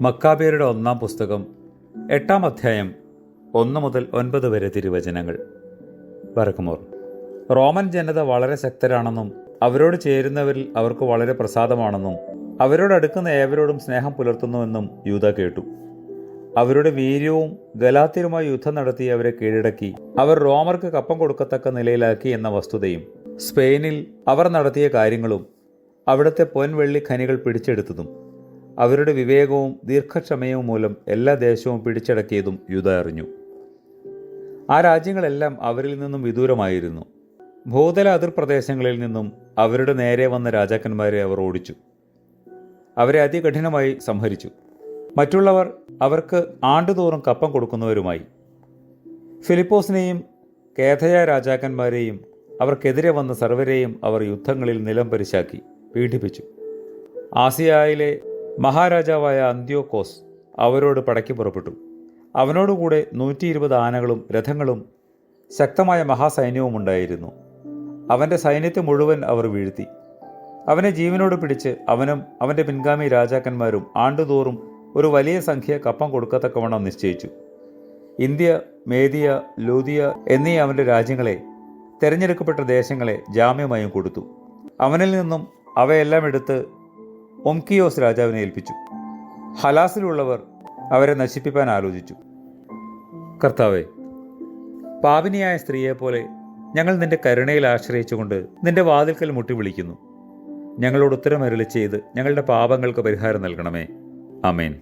മക്കാബിയരുടെ ഒന്നാം പുസ്തകം എട്ടാം അധ്യായം ഒന്ന് മുതൽ ഒൻപത് വരെ തിരുവചനങ്ങൾ. വരക്കുമോർ റോമൻ ജനത വളരെ ശക്തരാണെന്നും അവരോട് ചേരുന്നവരിൽ അവർക്ക് വളരെ പ്രസാദമാണെന്നും അവരോടടുക്കുന്ന ഏവരോടും സ്നേഹം പുലർത്തുന്നുവെന്നും യൂത കേട്ടു. അവരുടെ വീര്യവും ഗലാത്തിരുമായി യുദ്ധം നടത്തി അവരെ കീഴടക്കി അവർ റോമർക്ക് കപ്പം കൊടുക്കത്തക്ക നിലയിലാക്കി എന്ന വസ്തുതയും സ്പെയിനിൽ അവർ നടത്തിയ കാര്യങ്ങളും അവിടുത്തെ പൊൻവെള്ളി ഖനികൾ പിടിച്ചെടുത്തതും. അവരുടെ വിവേകവും ദീർഘക്ഷമയവും മൂലം എല്ലാ ദേശവും പിടിച്ചടക്കിയതും യുദ്ധ അറിഞ്ഞു. ആ രാജ്യങ്ങളെല്ലാം അവരിൽ നിന്നും വിദൂരമായിരുന്നു. ഭൂതല അതിർപ്രദേശങ്ങളിൽ നിന്നും അവരുടെ നേരെ വന്ന രാജാക്കന്മാരെ അവർ ഓടിച്ചു. അവരെ അതികഠിനമായി സംഹരിച്ചു. മറ്റുള്ളവർ അവർക്ക് ആണ്ടുതോറും കപ്പം കൊടുക്കുന്നവരുമായി. ഫിലിപ്പോസിനെയും കേഥയ രാജാക്കന്മാരെയും അവർക്കെതിരെ വന്ന സർവരെയും അവർ യുദ്ധങ്ങളിൽ നിലം പരിശാക്കി പീഡിപ്പിച്ചു. ആസിയായിലെ മഹാരാജാവായ അന്ത്യോക്കോസ് അവരോട് പടയ്ക്ക് പുറപ്പെട്ടു. അവനോടുകൂടെ നൂറ്റി ഇരുപത് ആനകളും രഥങ്ങളും ശക്തമായ മഹാസൈന്യവും ഉണ്ടായിരുന്നു. അവന്റെ സൈന്യത്തെ മുഴുവൻ അവർ വീഴ്ത്തി. അവനെ ജീവനോട് പിടിച്ച് അവനും അവന്റെ പിൻഗാമി രാജാക്കന്മാരും ആണ്ടുതോറും ഒരു വലിയ സംഖ്യ കപ്പം കൊടുക്കത്തക്കവണ്ണം നിശ്ചയിച്ചു. ഇന്ത്യ മേദിയ ലൂതിയ എന്നീ അവന്റെ രാജ്യങ്ങളെ തിരഞ്ഞെടുക്കപ്പെട്ട ദേശങ്ങളെ ജാമ്യമായും കൊടുത്തു. അവനിൽ നിന്നും അവയെല്ലാം എടുത്ത് ഒംകിയോസ് രാജാവിനെ ഏൽപ്പിച്ചു. ഹലാസിലുള്ളവർ അവരെ നശിപ്പിക്കാൻ ആലോചിച്ചു. കർത്താവെ പാപിനിയായ സ്ത്രീയെപ്പോലെ ഞങ്ങൾ നിന്റെ കരുണയിൽ ആശ്രയിച്ചുകൊണ്ട് നിന്റെ വാതിൽക്കൽ മുട്ടി വിളിക്കുന്നു ഞങ്ങളോട് ഉത്തരമരളി ചെയ്ത് ഞങ്ങളുടെ പാപങ്ങൾക്ക് പരിഹാരം നൽകണമേ. അമേൻ